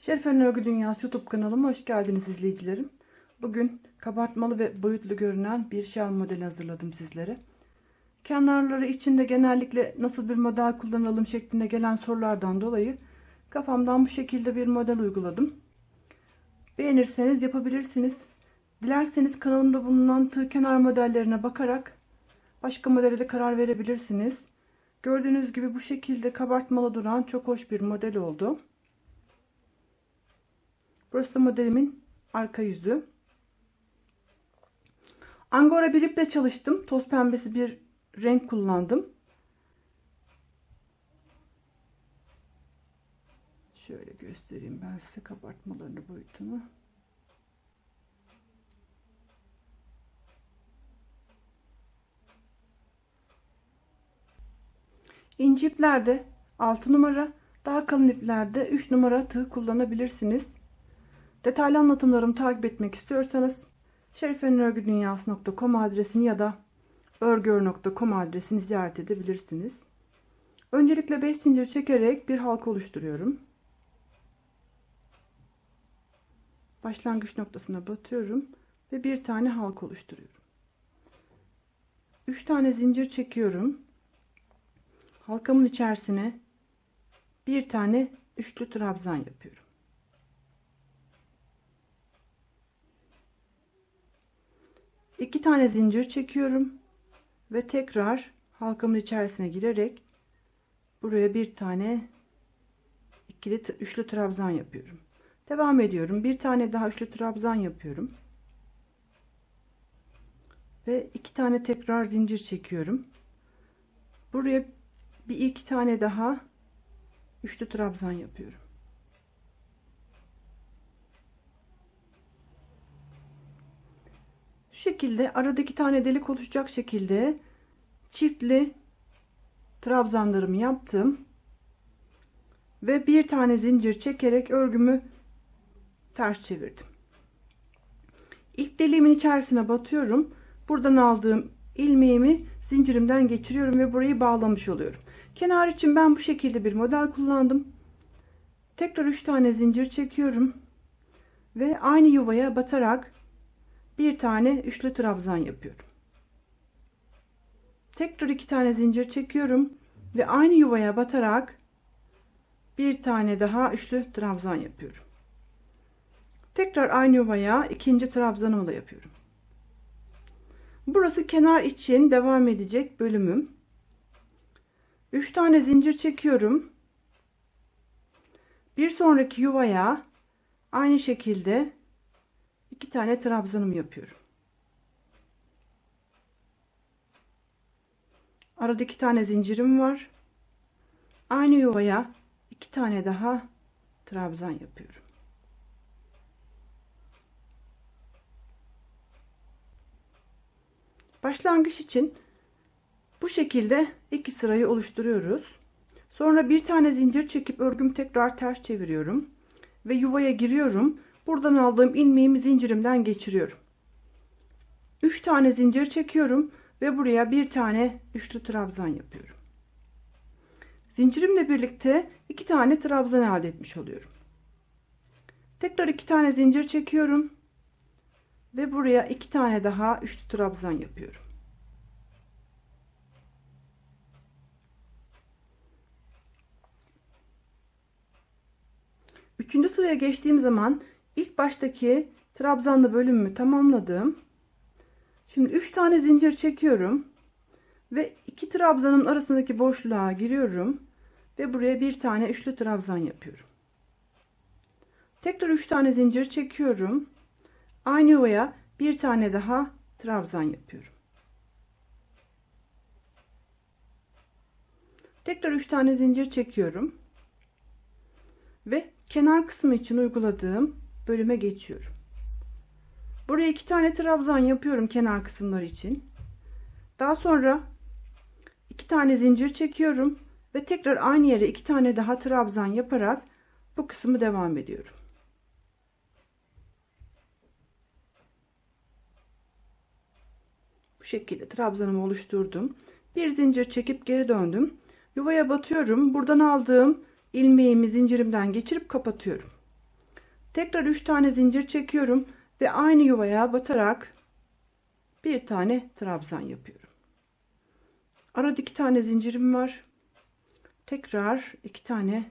Şerifen Örgü Dünyası YouTube kanalıma hoş geldiniz izleyicilerim. Bugün kabartmalı ve boyutlu görünen bir şal modeli hazırladım sizlere. Kenarları içinde genellikle nasıl bir model kullanalım şeklinde gelen sorulardan dolayı kafamdan bu şekilde bir model uyguladım. Beğenirseniz yapabilirsiniz. Dilerseniz kanalımda bulunan tığ kenar modellerine bakarak başka modele de karar verebilirsiniz. Gördüğünüz gibi bu şekilde kabartmalı duran çok hoş bir model oldu. Burası da modelimin arka yüzü. Angora bir iple çalıştım. Toz pembesi bir renk kullandım. Şöyle göstereyim ben size kabartmalarını boyutunu. İnci iplerde 6 numara, daha kalın iplerde 3 numara tığ kullanabilirsiniz. Detaylı anlatımlarımı takip etmek istiyorsanız şerifenörgüdünyası.com adresini ya da örgör.com adresini ziyaret edebilirsiniz. Öncelikle 5 zincir çekerek bir halka oluşturuyorum. Başlangıç noktasına batıyorum ve bir tane halka oluşturuyorum. 3 tane zincir çekiyorum. Halkamın içerisine bir tane üçlü trabzan yapıyorum. İki tane zincir çekiyorum ve tekrar halkamın içerisine girerek buraya bir tane ikili üçlü trabzan yapıyorum. Devam ediyorum. Bir tane daha üçlü trabzan yapıyorum. Ve iki tane tekrar zincir çekiyorum. Buraya bir iki tane daha üçlü trabzan yapıyorum. Şu şekilde aradaki tane delik oluşacak şekilde çiftli trabzanlarımı yaptım. Ve bir tane zincir çekerek örgümü ters çevirdim. İlk deliğimin içerisine batıyorum. Buradan aldığım ilmeğimi zincirimden geçiriyorum ve burayı bağlamış oluyorum. Kenar için ben bu şekilde bir model kullandım. Tekrar 3 tane zincir çekiyorum. Ve aynı yuvaya batarak bir tane üçlü trabzan yapıyorum. Tekrar iki tane zincir çekiyorum ve aynı yuvaya batarak bir tane daha üçlü trabzan yapıyorum. Tekrar aynı yuvaya ikinci trabzanımı da yapıyorum. Burası kenar için devam edecek bölümüm. 3 tane zincir çekiyorum. Bir sonraki yuvaya aynı şekilde iki tane trabzanım yapıyorum. Arada iki tane zincirim var. Aynı yuvaya iki tane daha trabzan yapıyorum. Başlangıç için bu şekilde iki sırayı oluşturuyoruz. Sonra bir tane zincir çekip örgüm tekrar ters çeviriyorum ve yuvaya giriyorum. Buradan aldığım ilmeğimi zincirimden geçiriyorum. 3 tane zincir çekiyorum ve buraya bir tane üçlü trabzan yapıyorum. Zincirimle birlikte iki tane trabzan elde etmiş oluyorum. Tekrar iki tane zincir çekiyorum ve buraya iki tane daha üçlü trabzan yapıyorum. Üçüncü sıraya geçtiğim zaman ilk baştaki trabzanlı bölümümü tamamladım. Şimdi 3 tane zincir çekiyorum ve iki trabzanın arasındaki boşluğa giriyorum ve buraya bir tane üçlü trabzan yapıyorum. Tekrar 3 tane zincir çekiyorum. Aynı yuvaya bir tane daha trabzan yapıyorum. Tekrar 3 tane zincir çekiyorum. Ve kenar kısmı için uyguladığım bölüme geçiyorum. Buraya iki tane trabzan yapıyorum kenar kısımları için. Daha sonra iki tane zincir çekiyorum ve tekrar aynı yere iki tane daha trabzan yaparak bu kısmı devam ediyorum. Bu şekilde trabzanımı oluşturdum. Bir zincir çekip geri döndüm. Yuvaya batıyorum. Buradan aldığım ilmeğimi zincirimden geçirip kapatıyorum. Tekrar 3 tane zincir çekiyorum ve aynı yuvaya batarak bir tane trabzan yapıyorum. Arada iki tane zincirim var. Tekrar iki tane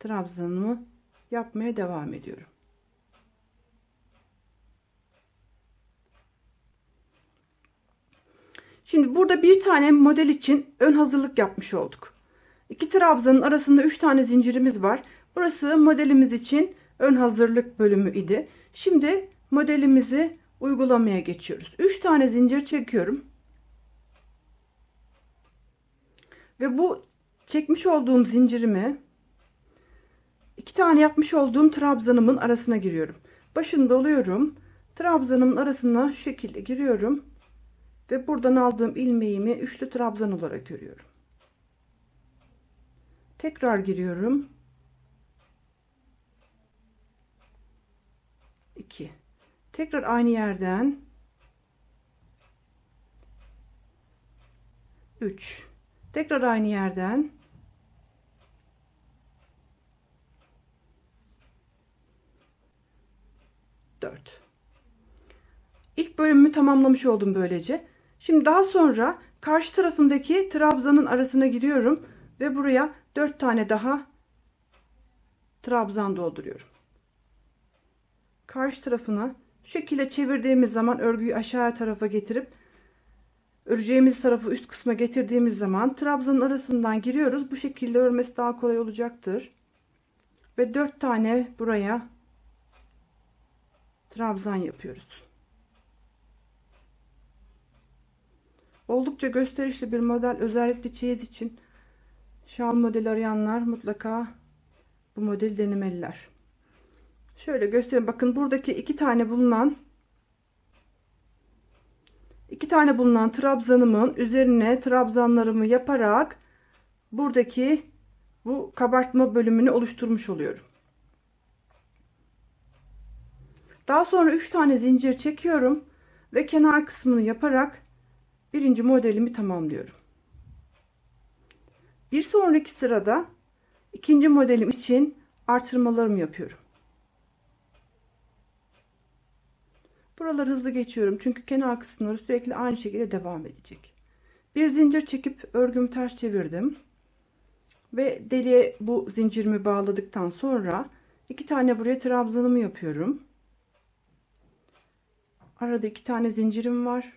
trabzanımı yapmaya devam ediyorum. Şimdi burada bir tane model için ön hazırlık yapmış olduk. İki trabzanın arasında üç tane zincirimiz var. Burası modelimiz için ön hazırlık bölümü idi. Şimdi modelimizi uygulamaya geçiyoruz. Üç tane zincir çekiyorum. Ve bu çekmiş olduğum zincirimi iki tane yapmış olduğum trabzanımın arasına giriyorum. Başını doluyorum. Trabzanımın arasına şu şekilde giriyorum. Ve buradan aldığım ilmeğimi üçlü trabzan olarak görüyorum. Tekrar giriyorum. 2. Tekrar aynı yerden 3. Tekrar aynı yerden 4. İlk bölümümü tamamlamış oldum böylece. Şimdi daha sonra karşı tarafındaki trabzanın arasına giriyorum ve buraya 4 tane daha trabzan dolduruyorum. Karşı tarafına şu şekilde çevirdiğimiz zaman örgüyü aşağı tarafa getirip öreceğimiz tarafı üst kısma getirdiğimiz zaman trabzanın arasından giriyoruz. Bu şekilde örmesi daha kolay olacaktır. Ve 4 tane buraya trabzan yapıyoruz. Oldukça gösterişli bir model. Özellikle çeyiz için şal modeli arayanlar mutlaka bu model denemeliler. Şöyle göstereyim. Bakın buradaki iki tane bulunan iki tane bulunan trabzanımın üzerine trabzanlarımı yaparak buradaki bu kabartma bölümünü oluşturmuş oluyorum. Daha sonra 3 tane zincir çekiyorum ve kenar kısmını yaparak birinci modelimi tamamlıyorum. Bir sonraki sırada ikinci modelim için artırmalarımı yapıyorum. Buraları hızlı geçiyorum çünkü kenar kısımları sürekli aynı şekilde devam edecek. Bir zincir çekip örgümü ters çevirdim. Ve deliğe bu zincirimi bağladıktan sonra iki tane buraya trabzanımı yapıyorum. Arada iki tane zincirim var.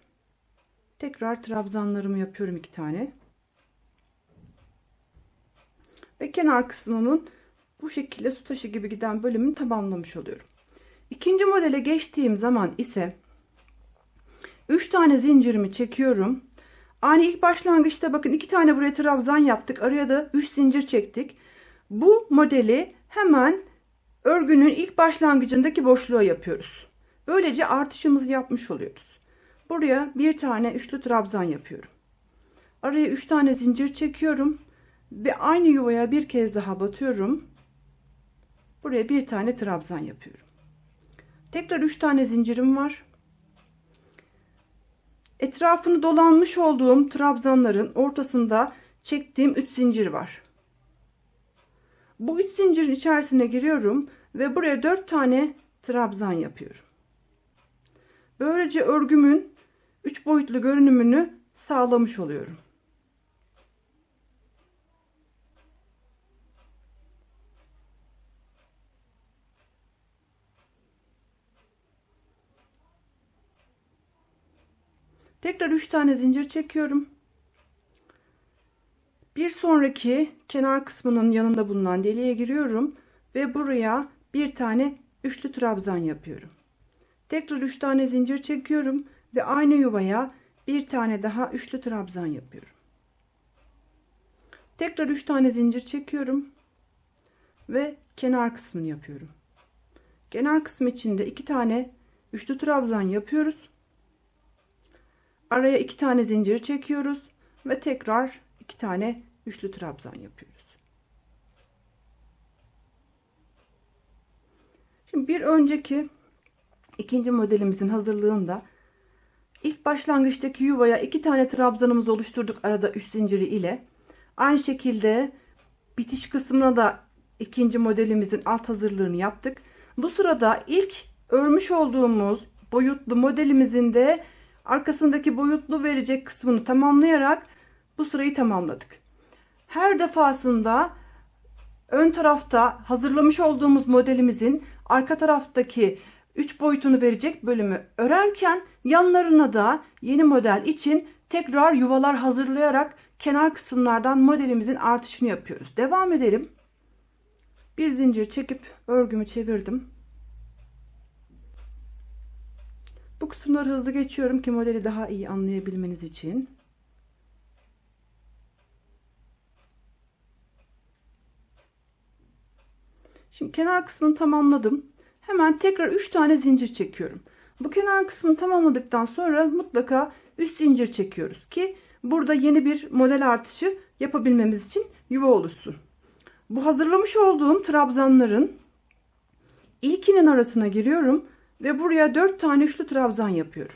Tekrar trabzanlarımı yapıyorum iki tane. Ve kenar kısmımın bu şekilde su taşı gibi giden bölümünü tamamlamış oluyorum. İkinci modele geçtiğim zaman ise 3 tane zincirimi çekiyorum. Aynı ilk başlangıçta bakın iki tane buraya trabzan yaptık. Araya da 3 zincir çektik. Bu modeli hemen örgünün ilk başlangıcındaki boşluğa yapıyoruz. Böylece artışımızı yapmış oluyoruz. Buraya bir tane üçlü trabzan yapıyorum. Araya 3 tane zincir çekiyorum ve aynı yuvaya bir kez daha batıyorum. Buraya bir tane trabzan yapıyorum. Tekrar 3 tane zincirim var. Etrafını dolanmış olduğum trabzanların ortasında çektiğim 3 zincir var. Bu 3 zincirin içerisine giriyorum ve buraya 4 tane trabzan yapıyorum. Böylece örgümün 3 boyutlu görünümünü sağlamış oluyorum. Tekrar 3 tane zincir çekiyorum. Bir sonraki kenar kısmının yanında bulunan deliğe giriyorum ve buraya bir tane üçlü trabzan yapıyorum. Tekrar 3 tane zincir çekiyorum ve aynı yuvaya bir tane daha üçlü trabzan yapıyorum. Tekrar 3 tane zincir çekiyorum ve kenar kısmını yapıyorum. Kenar kısmı içinde 2 tane üçlü trabzan yapıyoruz. Araya 2 tane zincir çekiyoruz ve tekrar 2 tane üçlü trabzan yapıyoruz. Şimdi bir önceki ikinci modelimizin hazırlığında ilk başlangıçtaki yuvaya iki tane trabzanımızı oluşturduk arada üst zinciri ile. Aynı şekilde bitiş kısmına da ikinci modelimizin alt hazırlığını yaptık. Bu sırada ilk örmüş olduğumuz boyutlu modelimizin de arkasındaki boyutlu verecek kısmını tamamlayarak bu sırayı tamamladık. Her defasında ön tarafta hazırlamış olduğumuz modelimizin arka taraftaki 3 boyutunu verecek bölümü örerken yanlarına da yeni model için tekrar yuvalar hazırlayarak kenar kısımlardan modelimizin artışını yapıyoruz. Devam edelim. Bir zincir çekip örgümü çevirdim. Bu kısımları hızlı geçiyorum ki modeli daha iyi anlayabilmeniz için. Şimdi kenar kısmını tamamladım. Hemen tekrar 3 tane zincir çekiyorum. Bu kenar kısmını tamamladıktan sonra mutlaka üst zincir çekiyoruz ki burada yeni bir model artışı yapabilmemiz için yuva oluşsun. Bu hazırlamış olduğum trabzanların ilkinin arasına giriyorum ve buraya 4 tane üçlü trabzan yapıyorum.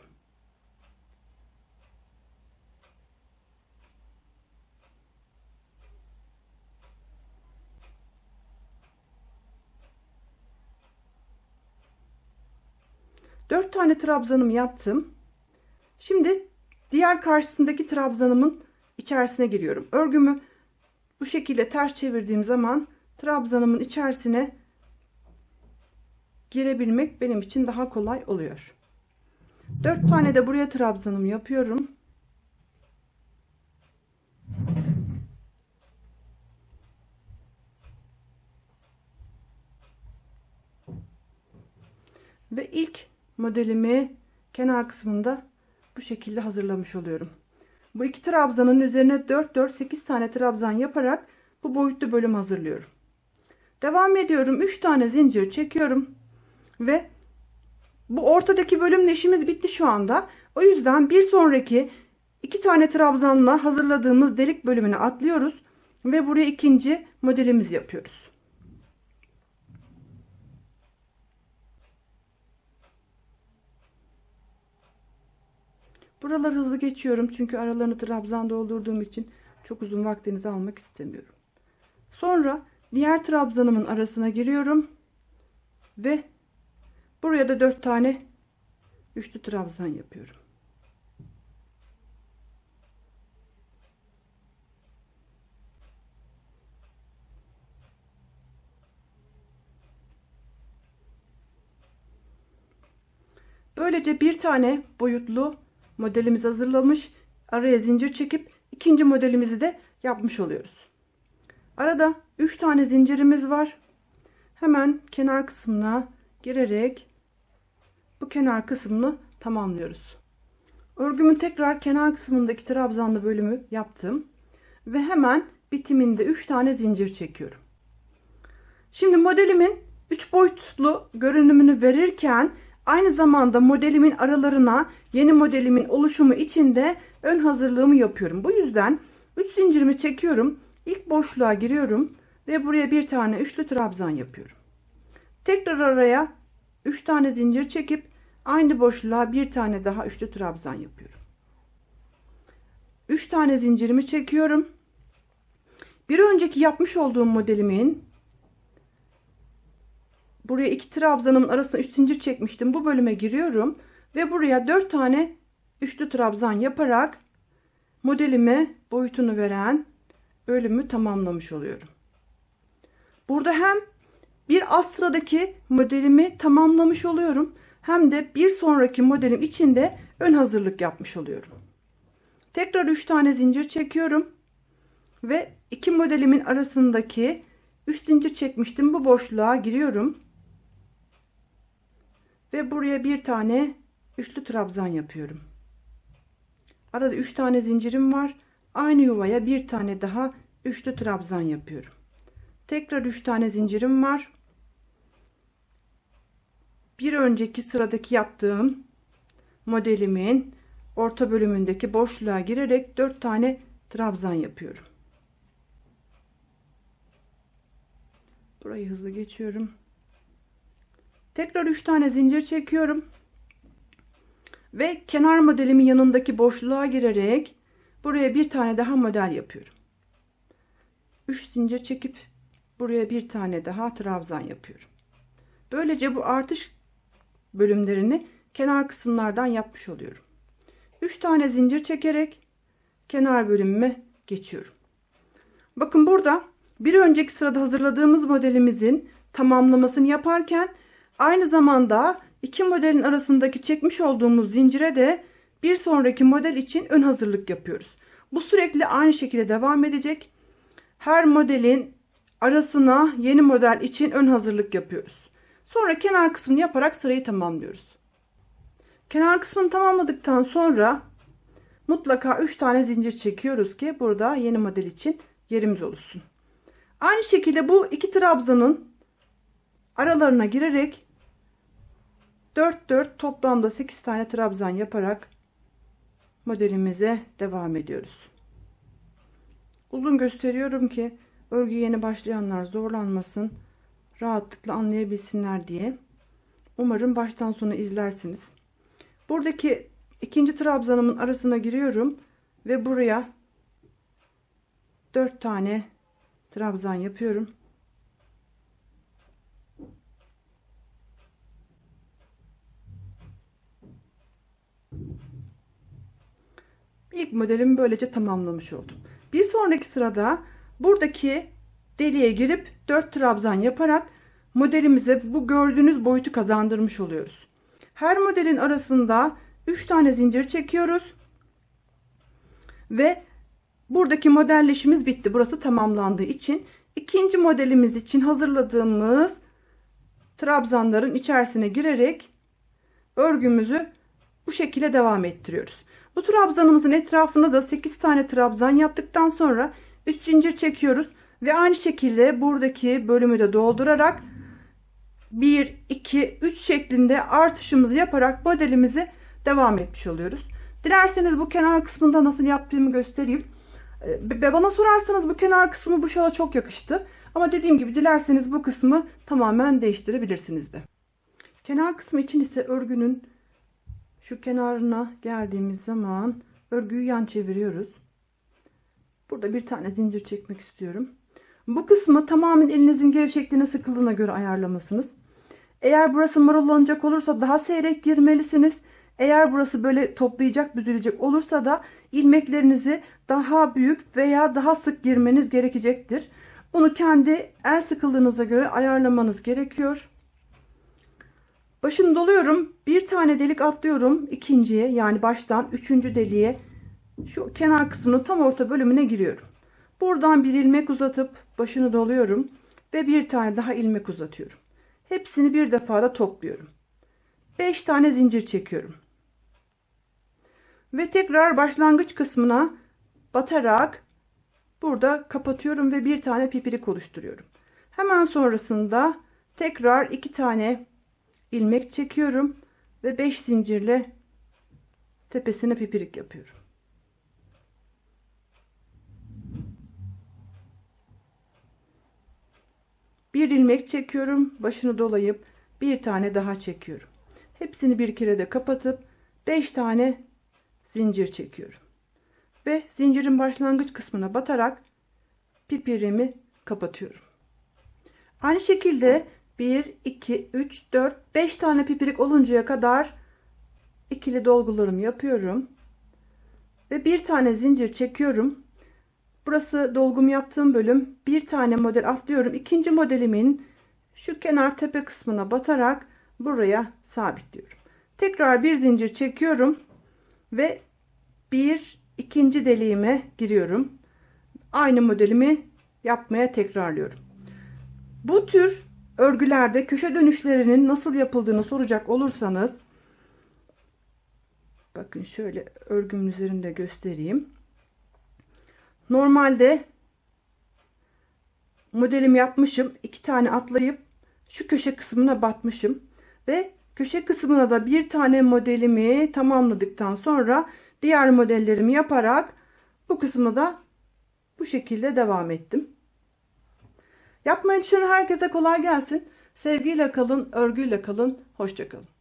Dört tane trabzanımı yaptım. Şimdi diğer karşısındaki trabzanımın içerisine giriyorum. Örgümü bu şekilde ters çevirdiğim zaman trabzanımın içerisine girebilmek benim için daha kolay oluyor. 4 tane de buraya trabzanım yapıyorum. Ve ilk modelimi kenar kısmında bu şekilde hazırlamış oluyorum. Bu iki trabzanın üzerine 4 4 8 tane trabzan yaparak bu boyutlu bölüm hazırlıyorum. Devam ediyorum. 3 tane zincir çekiyorum. Ve bu ortadaki bölümle işimiz bitti şu anda. O yüzden bir sonraki iki tane trabzanla hazırladığımız delik bölümünü atlıyoruz. Ve buraya ikinci modelimizi yapıyoruz. Buraları hızlı geçiyorum çünkü aralarını trabzan doldurduğum için çok uzun vaktinizi almak istemiyorum. Sonra diğer trabzanımın arasına giriyorum ve buraya da 4 tane üçlü trabzan yapıyorum. Böylece bir tane boyutlu modelimiz hazırlamış. Araya zincir çekip ikinci modelimizi de yapmış oluyoruz. Arada 3 tane zincirimiz var. Hemen kenar kısmına girerek bu kenar kısmını tamamlıyoruz. Örgümün tekrar kenar kısmındaki trabzanlı bölümü yaptım. Ve hemen bitiminde 3 tane zincir çekiyorum. Şimdi modelimin 3 boyutlu görünümünü verirken Aynı zamanda modelimin aralarına yeni modelimin oluşumu için de ön hazırlığımı yapıyorum. Bu yüzden 3 zincirimi çekiyorum. İlk boşluğa giriyorum ve buraya bir tane üçlü trabzan yapıyorum. Tekrar araya 3 tane zincir çekip aynı boşluğa bir tane daha üçlü trabzan yapıyorum. 3 tane zincirimi çekiyorum. Bir önceki yapmış olduğum modelimin buraya iki trabzanın arasına üç zincir çekmiştim. Bu bölüme giriyorum ve buraya dört tane üçlü trabzan yaparak modelime boyutunu veren bölümü tamamlamış oluyorum. Burada hem bir alt sıradaki modelimi tamamlamış oluyorum. Hem de bir sonraki modelim içinde ön hazırlık yapmış oluyorum. Tekrar 3 tane zincir çekiyorum. Ve iki modelimin arasındaki 3 zincir çekmiştim. Bu boşluğa giriyorum. Ve buraya bir tane üçlü trabzan yapıyorum. Arada üç tane zincirim var. Aynı yuvaya bir tane daha üçlü trabzan yapıyorum. Tekrar üç tane zincirim var. Bir önceki sıradaki yaptığım modelimin orta bölümündeki boşluğa girerek dört tane trabzan yapıyorum. Burayı hızlı geçiyorum. Tekrar 3 tane zincir çekiyorum. Ve kenar modelimin yanındaki boşluğa girerek buraya bir tane daha model yapıyorum. 3 zincir çekip buraya bir tane daha trabzan yapıyorum. Böylece bu artış bölümlerini kenar kısımlardan yapmış oluyorum. 3 tane zincir çekerek kenar bölümüme geçiyorum. Bakın burada bir önceki sırada hazırladığımız modelimizin tamamlamasını yaparken aynı zamanda iki modelin arasındaki çekmiş olduğumuz zincire de bir sonraki model için ön hazırlık yapıyoruz. Bu sürekli aynı şekilde devam edecek. Her modelin arasına yeni model için ön hazırlık yapıyoruz. Sonra kenar kısmını yaparak sırayı tamamlıyoruz. Kenar kısmını tamamladıktan sonra mutlaka 3 tane zincir çekiyoruz ki burada yeni model için yerimiz oluşsun. Aynı şekilde bu iki trabzanın aralarına girerek 4 4 toplamda 8 tane trabzan yaparak modelimize devam ediyoruz. Uzun gösteriyorum ki örgü yeni başlayanlar zorlanmasın, rahatlıkla anlayabilsinler diye. Umarım baştan sona izlersiniz. Buradaki ikinci trabzanımın arasına giriyorum ve buraya 4 tane trabzan yapıyorum. İlk modelimi böylece tamamlamış oldum. Bir sonraki sırada buradaki deliğe girip 4 trabzan yaparak modelimize bu gördüğünüz boyutu kazandırmış oluyoruz. Her modelin arasında 3 tane zincir çekiyoruz. Ve buradaki modelleşimiz bitti. Burası tamamlandığı için ikinci modelimiz için hazırladığımız trabzanların içerisine girerek örgümüzü bu şekilde devam ettiriyoruz. Bu trabzanımızın etrafına da 8 tane trabzan yaptıktan sonra 3 zincir çekiyoruz ve aynı şekilde buradaki bölümü de doldurarak 1 2 3 şeklinde artışımızı yaparak modelimizi devam etmiş oluyoruz. Dilerseniz bu kenar kısmında nasıl yaptığımı göstereyim. Ve bana sorarsanız bu kenar kısmı bu şala çok yakıştı. Ama dediğim gibi dilerseniz bu kısmı tamamen değiştirebilirsiniz de. Kenar kısmı için ise örgünün şu kenarına geldiğimiz zaman örgüyü yan çeviriyoruz. Burada bir tane zincir çekmek istiyorum. Bu kısmı tamamen elinizin gevşekliğine sıkılığına göre ayarlamasınız. Eğer burası marullanacak olursa daha seyrek girmelisiniz. Eğer burası böyle toplayacak, büzülecek olursa da ilmeklerinizi daha büyük veya daha sık girmeniz gerekecektir. Bunu kendi el sıkılığınıza göre ayarlamanız gerekiyor. Başını doluyorum. Bir tane delik atlıyorum. ikinciye yani baştan üçüncü deliğe şu kenar kısmının tam orta bölümüne giriyorum. Buradan bir ilmek uzatıp başını doluyorum ve bir tane daha ilmek uzatıyorum. Hepsini bir defada topluyorum. 5 tane zincir çekiyorum. Ve tekrar başlangıç kısmına batarak burada kapatıyorum ve bir tane pipirik oluşturuyorum. Hemen sonrasında tekrar iki tane ilmek çekiyorum ve 5 zincirle tepesine pipirik yapıyorum. Bir ilmek çekiyorum, başını dolayıp bir tane daha çekiyorum. Hepsini bir kere de kapatıp 5 tane zincir çekiyorum. Ve zincirin başlangıç kısmına batarak pipirimi kapatıyorum. Aynı şekilde 1, 2, 3, 4, 5 tane pipirik oluncaya kadar ikili dolgularımı yapıyorum. Ve bir tane zincir çekiyorum. Burası dolgum yaptığım bölüm. Bir tane model atlıyorum. İkinci modelimin şu kenar tepe kısmına batarak buraya sabitliyorum. Tekrar bir zincir çekiyorum ve bir ikinci deliğime giriyorum. Aynı modelimi yapmaya tekrarlıyorum. Bu tür örgülerde köşe dönüşlerinin nasıl yapıldığını soracak olursanız bakın şöyle örgümün üzerinde göstereyim. Normalde modelim yapmışım. iki tane atlayıp şu köşe kısmına batmışım ve köşe kısmına da bir tane modelimi tamamladıktan sonra diğer modellerimi yaparak bu kısmı da bu şekilde devam ettim. Yapmayı düşünen herkese kolay gelsin. Sevgiyle kalın, örgüyle kalın. Hoşçakalın.